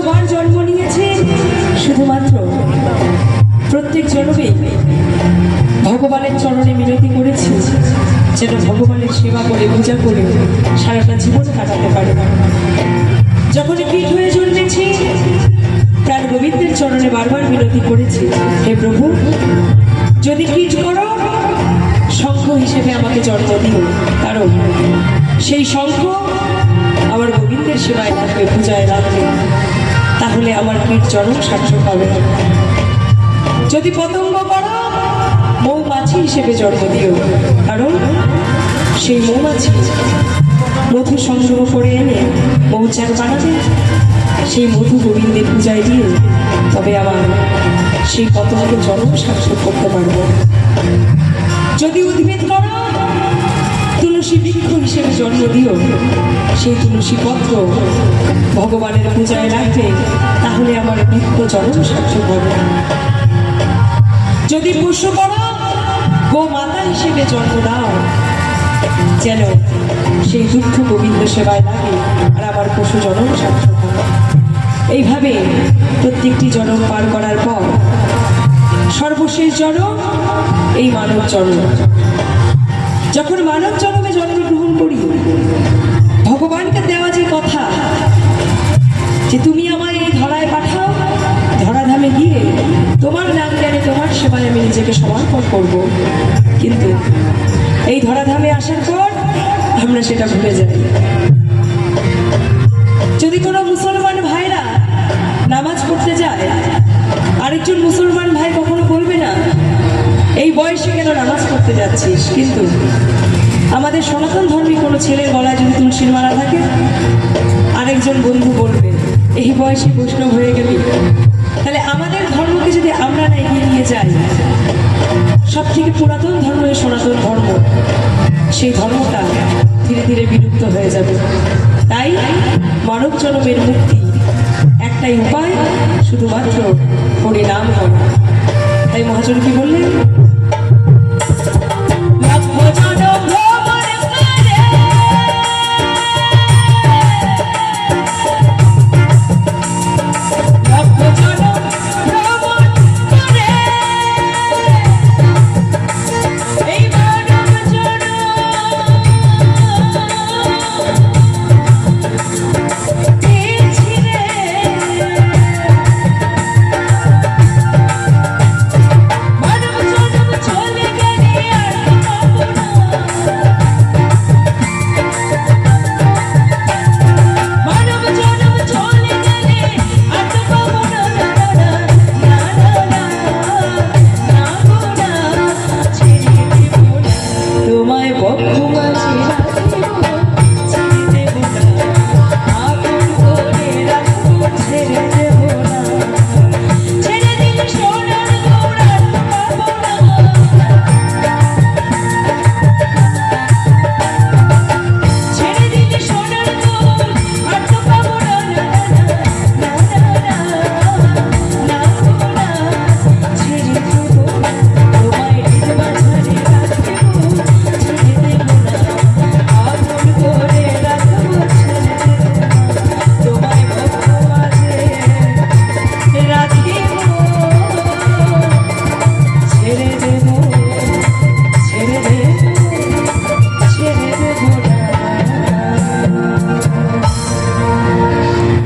কতবার জন্ম নিয়েছে। শুধুমাত্র প্রত্যেক জন্মে ভগবানের চরণে মিনতি করেছি, যেন ভগবানের সেবা করে, পূজা করে সারাটা জীবন কাটাতে পারে। যখন পীঠ হয়ে জন্মেছি তার গোবিন্দের চরণে বারবার মিনতি করেছি, হে প্রভু, যদি পীঠ করো, শঙ্খ হিসেবে আমাকে জন্ম দিও। কারণ সেই শঙ্খ আমার গোবিন্দের সেবায় থাকবে পূজায় রাখবে তাহলে আমার পিঠ চরম সার্থক হবে যদি পতঙ্গ করো মৌমাছি হিসেবে জন্ম দিও। কারণ সেই মৌমাছি মধু সংগ্রহ করে এনে মৌচাক বানাবে। সেই মধু গোবিন্দের পূজায় দিয়ে তবে আমার সেই পতঙ্গ জন্ম সার্থক করতে পারব। যদি উদ্ভিদ করো তুলসী বৃক্ষ হিসেবে জন্ম দিও। সেই তুলসী পত্র ভগবানের পূজায় রাখবে তাহলে আমার বৃক্ষ জন্ম সার্থক হবে। যদি পশু করো, গো মাতা হিসেবে জন্ম দাও। যেন সেই দুঃখ গোবিন্দ সেবায় লাগে আর আমার পশু জন্ম সার্থক হয়। এইভাবে প্রত্যেকটি জন্ম পার করার পর সর্বশেষ জন্ম এই মানব জন্ম। যখন মানব জন্মে ভগবানকে দেওয়া যে কথা, যে তুমি আমায় এই ধরায় পাঠাও, ধরাধামে গিয়ে তোমার নাম জ্ঞানে, তোমার সেবায় আমি নিজেকে সমর্পণ করব। কিন্তু এই ধরাধামে আসার পর আমরা সেটা ভুলে যাই। যদি কোনো মুসলমান ভাইরা নামাজ পড়তে যায়, আরেকজন মুসলমান ভাই কখনো বলবে না, এই বয়সে কেন নামাজ পড়তে যাচ্ছিস? কিন্তু আমাদের সনাতন ধর্মী কোনো ছেলের গলায় যদি তুলসীর মালা থাকে, আরেকজন বন্ধু বলবে, এই বয়সে বৈষ্ণব হয়ে গেলি। তাহলে আমাদের ধর্মকে যদি আমরা না এগিয়ে নিয়ে যাই সব থেকে পুরাতন ধর্ম এই সনাতন ধর্ম। সেই ধর্মটা ধীরে ধীরে বিলুপ্ত হয়ে যাবে। তাই মানব জনমের মুক্তি একটাই উপায়, শুধুমাত্র হরিনাম করা তাই মহাজন কি বললেন